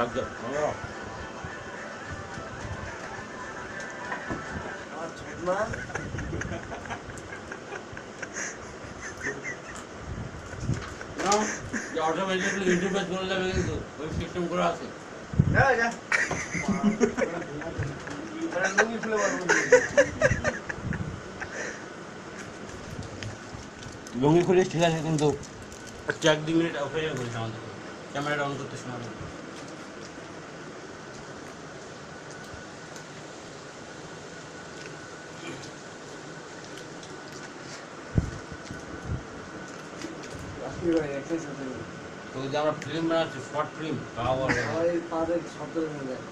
লাগছে অটোমেটিকলি ইউটিউবে চলে যাবে কিন্তু ওই সিস্টেম করে আছে যা যা লুঙ্গি খুলে খুলিস ঠিক আছে কিন্তু হচ্ছে এক দুই মিনিট অপেক্ষা করিস আমাদের ক্যামেরাটা অন করতে সময় লাগবে। রাত্রি ভাই এক্সারসাইজ হতে হবে তো যে আমরা ফিল্ম বানাচ্ছি শর্ট ফিল্ম তাও পাদের শব্দ হয়ে যায়।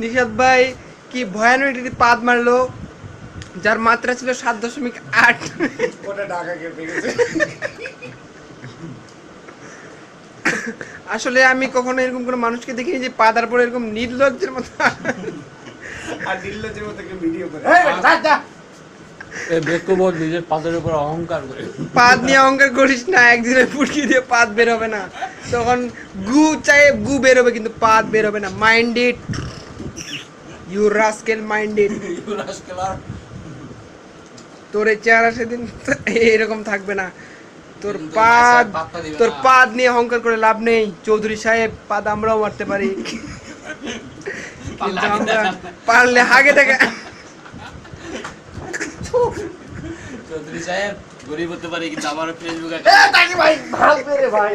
নিশাদ ভাই কি ভয়ানক একটি পাদ মারলো যার মাত্রা ছিল সাত দশমিক আট। ওটা ঢাকা কেটে গেছে। আসলে আমি কখনো এরকম কোনো মানুষকে দেখিনি যে পাদার পরে এরকম নির্লজ্জের মতো। আর নির্লজ্জের মতো ভিডিও করে। এই বেটা, যা, যা। এই ব্যক্তবোধ নিজের পাদের উপর অহংকার করে। পাদ নিয়ে অহংকার করিস না একদিনে ফুটকি দিয়ে পাদ বের না। তখন গু চাই গু বের কিন্তু পাদ বের না। মাইন্ডেড ইউ রাস্কেল মাইন্ডেড ইউরাস খেলার তোর এই চেহারা সেদিন এরকম থাকবে না। তোর পাদ দিবে তোর। পাদ নিয়ে অহংকার করে লাভ নেই। চৌধুরী সাহেব পাদ আমরাও মারতে পারি। পারলে হাগে দেখা। চৌধুরী সাহেব গরিব হতে পারি কিন্তু আমার ফেসবুক ভাই ভাঙবে রে ভাই।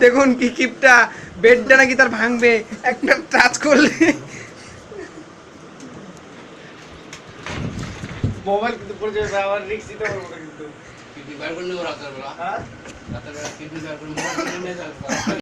দেখুন কি কিপটা বেডটা নাকি তার ভাঙবে একটা টাচ করলে। মোবাইল কিন্তু পড়ে যাবে আমার রিক্স দিতে পারব কিন্তু। বার করে নেব রাতের বেলা। হ্যাঁ? রাতের বেলা করে মোবাইল